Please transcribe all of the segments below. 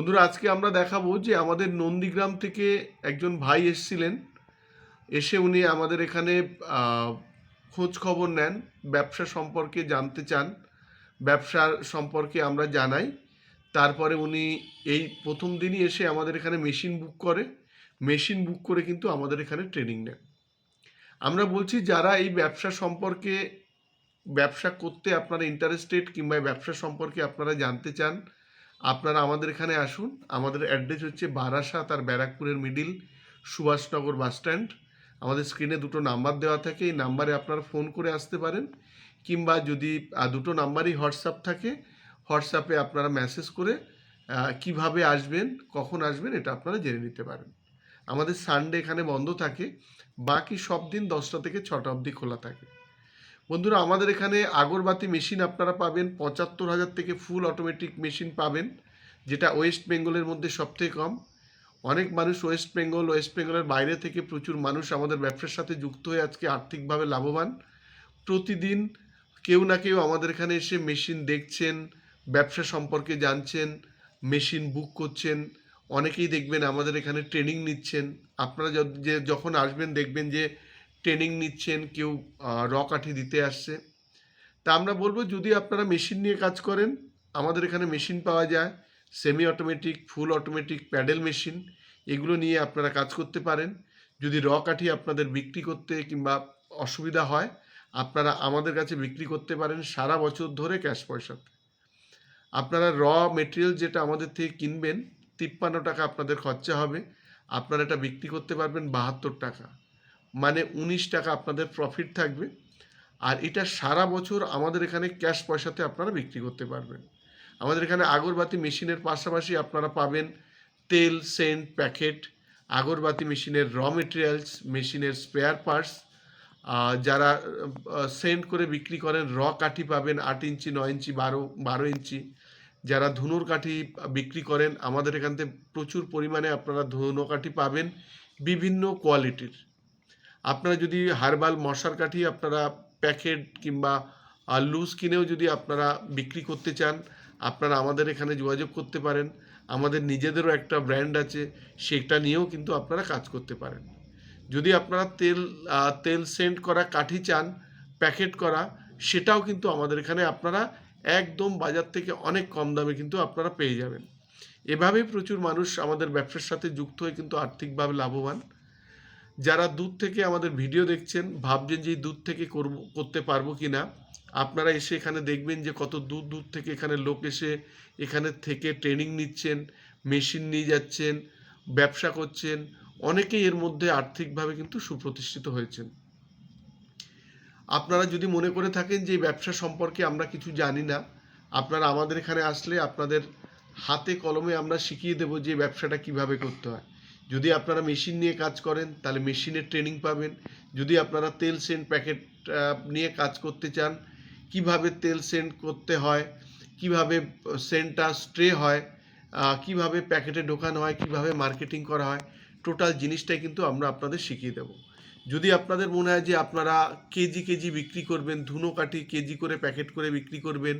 বন্ধুরা, আজকে আমরা দেখাবো যে আমাদের নন্দীগ্রাম থেকে একজন ভাই এসেছিলেন। এসে উনি আমাদের এখানে খোঁজ খবর নেন, ব্যবসা সম্পর্কে জানতে চান। ব্যবসার সম্পর্কে আমরা জানাই। তারপরে উনি এই প্রথম দিনই এসে আমাদের এখানে মেশিন বুক করে। মেশিন বুক করে কিন্তু আমাদের এখানে ট্রেনিং নেন। আমরা বলছি, যারা এই ব্যবসা সম্পর্কে, ব্যবসা করতে আপনারা ইন্টারেস্টেড কিংবা ব্যবসা সম্পর্কে আপনারা জানতে চান আপনারা আমাদের এখানে আসুন। আমাদের অ্যাড্রেস হচ্ছে বারাসাত আর ব্যারাকপুরের মিডিল, সুভাষনগর বাস স্ট্যান্ড। আমাদের স্ক্রিনে দুটো নাম্বার দেওয়া থাকে, এই নাম্বারে আপনারা ফোন করে আসতে পারেন। কিংবা যদি দুটো নাম্বারই হোয়াটসঅ্যাপ থাকে, হোয়াটসঅ্যাপে আপনারা মেসেজ করে কীভাবে আসবেন, কখন আসবেন, এটা আপনারা জেনে নিতে পারেন। আমাদের সানডে এখানে বন্ধ থাকে, বাকি সব দিন দশটা থেকে ছটা অবধি খোলা থাকে। বন্ধুরা, আমাদের এখানে আগরবাতি মেশিন আপনারা পাবেন, পঁচাত্তর হাজার থেকে ফুল অটোমেটিক মেশিন পাবেন, যেটা ওয়েস্ট বেঙ্গলের মধ্যে সবথেকে কম। অনেক মানুষ ওয়েস্ট বেঙ্গল ওয়েস্ট বেঙ্গলের বাইরে থেকে প্রচুর মানুষ আমাদের ব্যবসার সাথে যুক্ত হয়ে আজকে আর্থিকভাবে লাভবান। প্রতিদিন কেউ না কেউ আমাদের এখানে এসে মেশিন দেখছেন, ব্যবসা সম্পর্কে জানছেন মেশিন বুক করছেন, অনেকেই দেখবেন আমাদের এখানে ট্রেনিং নিচ্ছেন। আপনারা য- যখন আসবেন দেখবেন যে ট্রেনিং নিচ্ছেন, কেউ র কাঠি দিতে আসছে। তা আমরা বলব, যদি আপনারা মেশিন নিয়ে কাজ করেন, আমাদের এখানে মেশিন পাওয়া যায়। Semi automatic full automatic paddle machine এগুলো নিয়ে আপনারা কাজ করতে পারেন। যদি র কাঠি আপনাদের বিক্রি করতে কিংবা অসুবিধা হয়, আপনারা আমাদের কাছে বিক্রি করতে পারেন সারা বছর ধরে ক্যাশ পয়সাতে। আপনারা র মেটেরিয়াল যেটা আমাদের থেকে কিনবেন, তিপ্পান্ন টাকা আপনাদের খরচা হবে। আপনারা এটা বিক্রি করতে পারবেন বাহাত্তর টাকা। মানে উনিশ টাকা আপনাদের প্রফিট থাকবে। আর এটা সারা বছর আমাদের এখানে ক্যাশ পয়সাতে আপনারা বিক্রি করতে পারবেন। আমাদের এখানে আগরবাতি মেশিনের পাশাপাশি আপনারা পাবেন তেল, সেন্ট, প্যাকেট, আগরবাতি মেশিনের র মেটেরিয়ালস মেশিনের স্পেয়ার পার্টস যারা সেন্ট করে বিক্রি করেন র কাঠি পাবেন আট ইঞ্চি, নয় ইঞ্চি, বারো বারো ইঞ্চি। যারা ধুনোর কাঠি বিক্রি করেন, আমাদের এখান থেকে প্রচুর পরিমাণে আপনারা ধুনো কাঠি পাবেন বিভিন্ন কোয়ালিটির আপনারা যদি হার্বাল মশার কাঠি আপনারা প্যাকেট কিংবা লুজ কিনেও যদি আপনারা বিক্রি করতে চান, আপনারা আমাদের এখানে যোগাযোগ করতে পারেন। আমাদের নিজেদেরও একটা ব্র্যান্ড আছে, সেটা নিয়েও কিন্তু আপনারা কাজ করতে পারেন। যদি আপনারা তেল তেল সেন্ট করা কাঠি চান, প্যাকেট করা, সেটাও কিন্তু আমাদের এখানে আপনারা একদম বাজার থেকে অনেক কম দামে কিন্তু আপনারা পেয়ে যাবেন। এভাবেই প্রচুর মানুষ আমাদের ব্যবসার সাথে যুক্ত হয়ে কিন্তু আর্থিকভাবে লাভবান। যারা দূর থেকে আমাদের ভিডিও দেখছেন, ভাবছেন যে দূর থেকে করব, করতে পারব কি না আপনারা এসে এখানে দেখবেন যে কত দূর দূর থেকে এখানে লোক এসে এখানে থেকে ট্রেনিং নিচ্ছেন মেশিন নিয়ে যাচ্ছেন, ব্যবসা করছেন, অনেকেই এর মধ্যে আর্থিকভাবে কিন্তু সুপ্রতিষ্ঠিত হয়েছেন। আপনারা যদি মনে করে থাকেন যে ব্যবসা সম্পর্কে আমরা কিছু জানি না, আপনারা আমাদের এখানে আসলে আপনাদের হাতে কলমে আমরা শিখিয়ে দেবো যে ব্যবসাটা কীভাবে করতে হয়। যদি আপনারা মেশিন নিয়ে কাজ করেন, তাহলে মেশিনের ট্রেনিং পাবেন। যদি আপনারা তেল সেন্ট প্যাকেট নিয়ে কাজ করতে চান, কীভাবে তেল সেন্ট করতে হয়, কীভাবে সেন্টটা স্ট্রে হয় কীভাবে প্যাকেটে ঢোকানো হয়, কীভাবে মার্কেটিং করা হয় টোটাল জিনিসটাই কিন্তু আমরা আপনাদের শিখিয়ে দেবো। যদি আপনাদের মনে হয় যে আপনারা কেজি কেজি বিক্রি করবেন, ধুনো কাঠি কেজি করে প্যাকেট করে বিক্রি করবেন,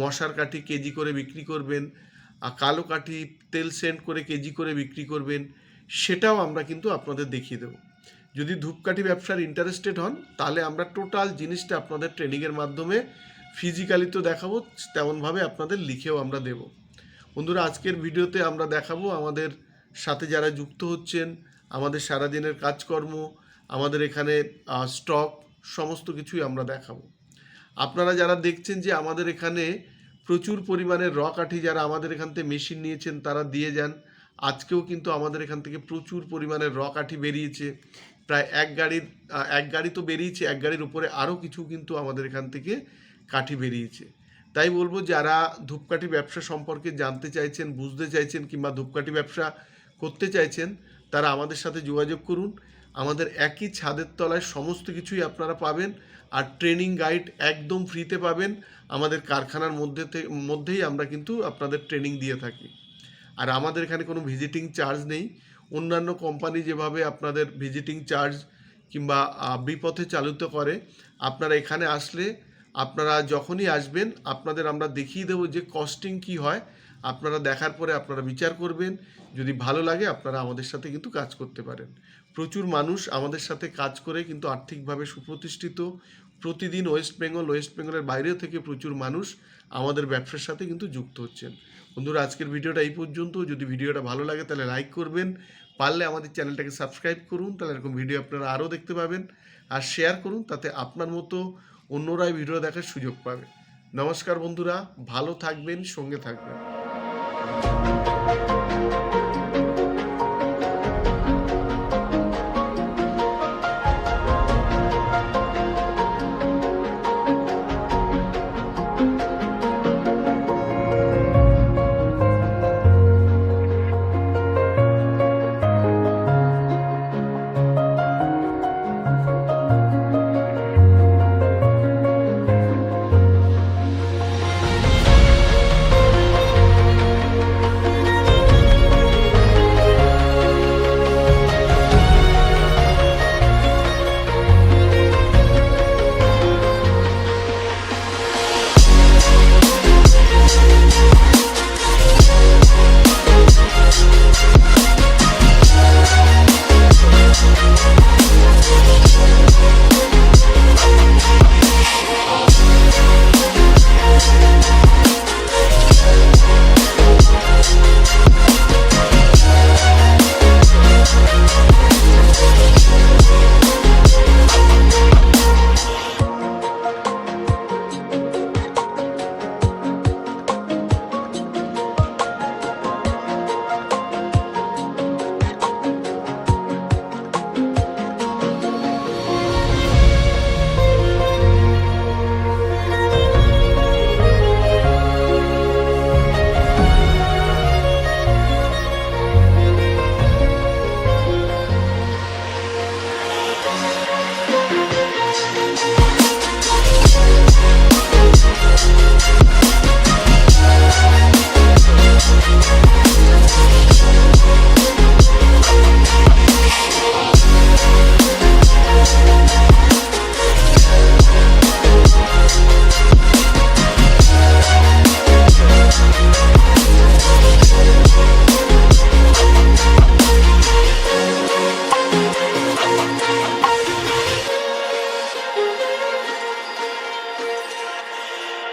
মশার কাঠি কেজি করে বিক্রি করবেন কালো কাঠি তেল সেন্ট করে কেজি করে বিক্রি করবেন সেটাও আমরা কিন্তু আপনাদের দেখিয়ে দেবো। যদি ধূপকাঠি ব্যবসার ইন্টারেস্টেড হন, তাহলে আমরা টোটাল জিনিসটা আপনাদের ট্রেনিংয়ের মাধ্যমে ফিজিক্যালি তো দেখাবো, তেমনভাবে আপনাদের লিখেও আমরা দেব। বন্ধুরা, আজকের ভিডিওতে আমরা দেখাবো আমাদের সাথে যারা যুক্ত হচ্ছেন, আমাদের সারাদিনের কাজকর্ম, আমাদের এখানে স্টক সমস্ত কিছুই আমরা দেখাবো। আপনারা যারা দেখছেন যে আমাদের এখানে প্রচুর পরিমাণে র কাঠি যারা আমাদের এখান থেকে মেশিন নিয়েছেন, তারা দিয়ে যান। আজকেও কিন্তু আমাদের এখান থেকে প্রচুর পরিমাণে র কাঠি বেরিয়েছে। প্রায় এক গাড়ির এক গাড়ি তো বেরিয়েছে, এক গাড়ির উপরে আরও কিছু কিন্তু আমাদের এখান থেকে কাঠি বেরিয়েছে। তাই বলব, যারা ধূপকাঠি ব্যবসা সম্পর্কে জানতে চাইছেন, বুঝতে চাইছেন কিংবা ধূপকাঠি ব্যবসা করতে চাইছেন, তারা আমাদের সাথে যোগাযোগ করুন। আমাদের একই ছাদের তলায় সমস্ত কিছুই আপনারা পাবেন আর ট্রেনিং গাইড একদম ফ্রিতে পাবেন। আমাদের কারখানার মধ্যে মধ্যেই আমরা কিন্তু আপনাদের ট্রেনিং দিয়ে থাকি। আর আমাদের এখানে কোনো ভিজিটিং চার্জ নেই। অন্যান্য কোম্পানি যেভাবে আপনাদের ভিজিটিং চার্জ কিংবা বিপথে চালিত করে, আপনারা এখানে আসলে আপনারা যখনই আসবেন, আপনাদের আমরা দেখিয়ে দেবো যে কস্টিং কি হয়। আপনারা দেখার পরে আপনারা বিচার করবেন। যদি ভালো লাগে, আপনারা আমাদের সাথে কিন্তু কাজ করতে পারেন। প্রচুর মানুষ আমাদের সাথে কাজ করে কিন্তু আর্থিকভাবে সুপ্রতিষ্ঠিত। প্রতিদিন ওয়েস্ট বেঙ্গল, ওয়েস্ট বেঙ্গলের বাইরেও থেকে প্রচুর মানুষ আমাদের ব্যবসার সাথে কিন্তু যুক্ত হচ্ছেন। বন্ধুরা, আজকের ভিডিওটা এই পর্যন্ত। যদি ভিডিওটা ভালো লাগে, তাহলে লাইক করবেন। পারলে আমাদের চ্যানেলটাকে সাবস্ক্রাইব করুন, তাহলে এরকম ভিডিও আপনারা আরও দেখতে পাবেন। আর শেয়ার করুন, তাতে আপনার মতো অন্যরাই ভিডিও দেখার সুযোগ পাবে। নমস্কার বন্ধুরা, ভালো থাকবেন, সঙ্গে থাকবেন। Música